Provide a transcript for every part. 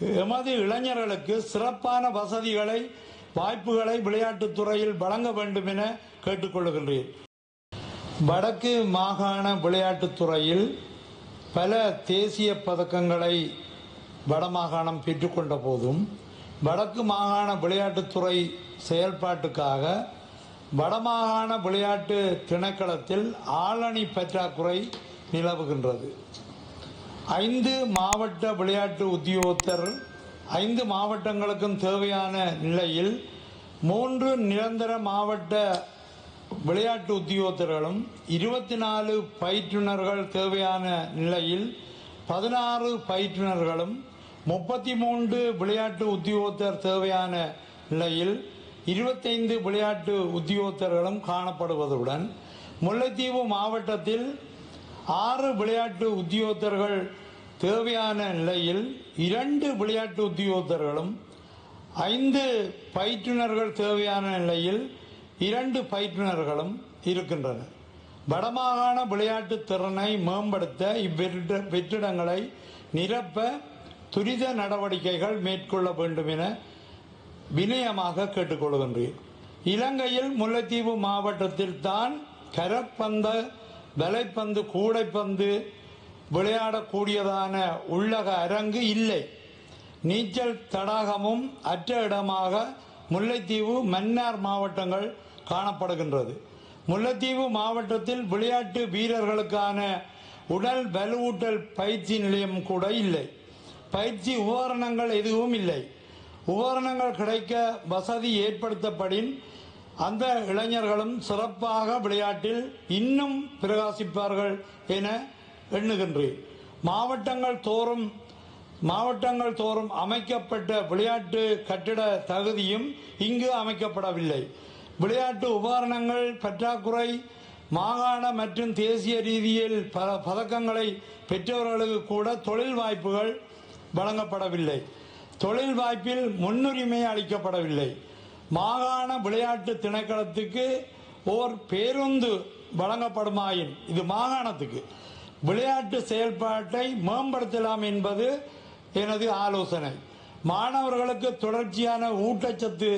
எமது இளைஞர்களுக்கு சிறப்பான வசதிகளை வாய்ப்புகளை விளையாட்டுத் துறையில் வழங்க வேண்டும் என கேட்டுக்கொள்கின்றேன். வடக்கு மாகாண விளையாட்டுத் துறையில் பல தேசிய பதக்கங்களை வடமாகாணம் பெற்றுக்கொண்ட போதும் வடக்கு மாகாண விளையாட்டுத்துறை செயல்பாட்டுக்காக வடமாகாண விளையாட்டு திணைக்களத்தில் ஆளணி பற்றாக்குறை நிலவுகின்றது. ஐந்து மாவட்ட விளையாட்டு உத்தியோகத்தர் ஐந்து மாவட்டங்களுக்கும் தேவையான நிலையில் மூன்று நிரந்தர மாவட்ட விளையாட்டு உத்தியோகத்தர்களும் இருபத்தி நாலு பயிற்றுனர்கள் தேவையான நிலையில் பதினாறு பயிற்றுனர்களும் முப்பத்தி மூன்று விளையாட்டு உத்தியோகத்தர் தேவையான நிலையில் இருபத்தைந்து விளையாட்டு உத்தியோகத்தர்களும் காணப்படுவதுடன் முல்லைத்தீவு மாவட்டத்தில் ஆறு விளையாட்டு உத்தியோகத்தர்கள் தேவையான நிலையில் இரண்டு விளையாட்டு உத்தியோகத்தர்களும் ஐந்து பயிற்றுனர்கள் தேவையான நிலையில் இரண்டு பயிற்றுனர்களும் இருக்கின்றன வடமாகாண விளையாட்டு திறனை மேம்படுத்த இவ்விருட- வெற்றிடங்களை நிரப்ப துரித நடவடிக்கைகள் மேற்கொள்ள வேண்டும் என வினயமாக கேட்டுக்கொள்கின்றேன். இலங்கையில் முல்லைத்தீவு மாவட்டத்தில் தான் கரப்பந்த வலைப்பந்து கூடைப்பந்து விளையாடக்கூடியதான உள்ளக அரங்கு இல்லை. நீச்சல் தடாகமும் அற்ற இடமாக முல்லைத்தீவு மன்னார் மாவட்டங்கள் காணப்படுகின்றது. முல்லைத்தீவு மாவட்டத்தில் விளையாட்டு வீரர்களுக்கான உடல் வலுவூட்டல் பயிற்சி நிலையம் கூட இல்லை. பயிற்சி உபகரணங்கள் எதுவும் இல்லை. உபகரணங்கள் கிடைக்க வசதி ஏற்படுத்தப்படின் அந்த இளைஞர்களும் சிறப்பாக விளையாட்டில் இன்னும் பிரகாசிப்பார்கள் என எண்ணுகின்றேன். மாவட்டங்கள் தோறும் மாவட்டங்கள் தோறும் அமைக்கப்பட்ட விளையாட்டு கட்டிட தகுதியும் இங்கு அமைக்கப்படவில்லை. விளையாட்டு உபகரணங்கள் பற்றாக்குறை மாகாண மற்றும் தேசிய ரீதியில் பல பதக்கங்களை பெற்றவர்களுக்கு கூட தொழில் வாய்ப்புகள் வழங்கப்படவில்லை. தொழில் வாய்ப்பில் முன்னுரிமை அளிக்கப்படவில்லை. மாகாண விளையாட்டு திணைக்களத்துக்கு ஓர் பேருந்து வழங்கப்படுமாயின் இது மாகாணத்துக்கு. விளையாட்டு செயல்பாட்டை மேம்படுத்தலாம் என்பது எனது ஆலோசனை. மாணவர்களுக்கு தொடர்ச்சியான ஊட்டச்சத்து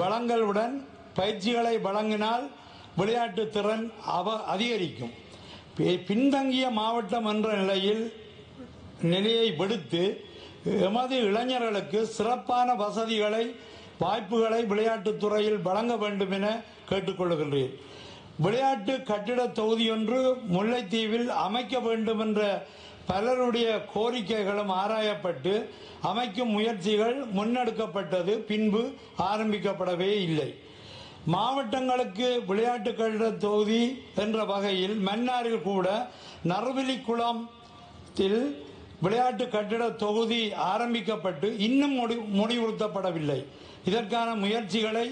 வழங்கலுடன் பயிற்சிகளை வழங்கினால் விளையாட்டு திறன் அவ அதிகரிக்கும். பின்தங்கிய மாவட்டம் என்ற நிலையில் நிலையை விடுத்து எமது இளைஞர்களுக்கு சிறப்பான வசதிகளை வாய்ப்புகளை விளையாட்டுத் துறையில் வழங்க வேண்டும் என கேட்டுக்கொள்கின்றேன். விளையாட்டு கட்டிட தொகுதியொன்று முல்லைத்தீவில் அமைக்க வேண்டும் என்ற பலருடைய கோரிக்கைகளும் ஆராயப்பட்டு அமைக்கும் முயற்சிகள் முன்னெடுக்கப்பட்டது பின்பு ஆரம்பிக்கப்படவே இல்லை. மாவட்டங்களுக்கு விளையாட்டு கட்டிட தொகுதி என்ற வகையில் மன்னாரில் கூட நறுவிலி குளத்தில் விளையாட்டு கட்டிட தொகுதி ஆரம்பிக்கப்பட்டு இன்னும் முடி- முடிவுறுத்தப்படவில்லை. இதற்கான முயற்சிகளை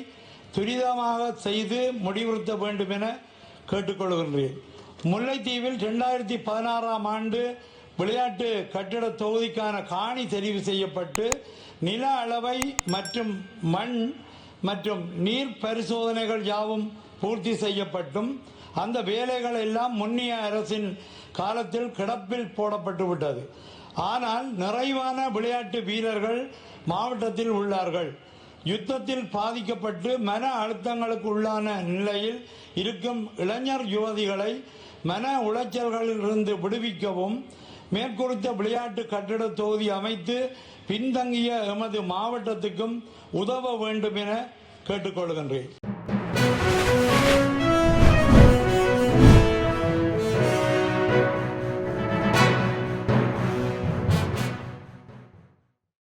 துரிதமாக செய்து முடிவுறுத்த வேண்டும் என கேட்டுக்கொள்கின்றேன். முல்லைத்தீவில் இரண்டாயிரத்தி பதினாறாம் ஆண்டு விளையாட்டு கட்டிட தொகுதிக்கான காணி தெரிவு செய்யப்பட்டு நில அளவை மற்றும் மண் மற்றும் நீர் பரிசோதனைகள் யாவும் பூர்த்தி செய்யப்பட்டும். அந்த வேலைகள் எல்லாம் முன்னிய அரசின் காலத்தில் கிடப்பில் போடப்பட்டு விட்டது ஆனால் நிறைவான விளையாட்டு வீரர்கள் மாவட்டத்தில் உள்ளார்கள். யுத்தத்தில் பாதிக்கப்பட்டு மன அழுத்தங்களுக்கு உள்ளான நிலையில் இருக்கும் இளைஞர் யுவதிகளை மன உளைச்சல்களிலிருந்து விடுவிக்கவும் மேற்குறித்த விளையாட்டு கட்டிட தொகுதி அமைத்து பின்தங்கிய எமது மாவட்டத்துக்கும் உதவ வேண்டும் என கேட்டுக்கொள்கின்றேன்.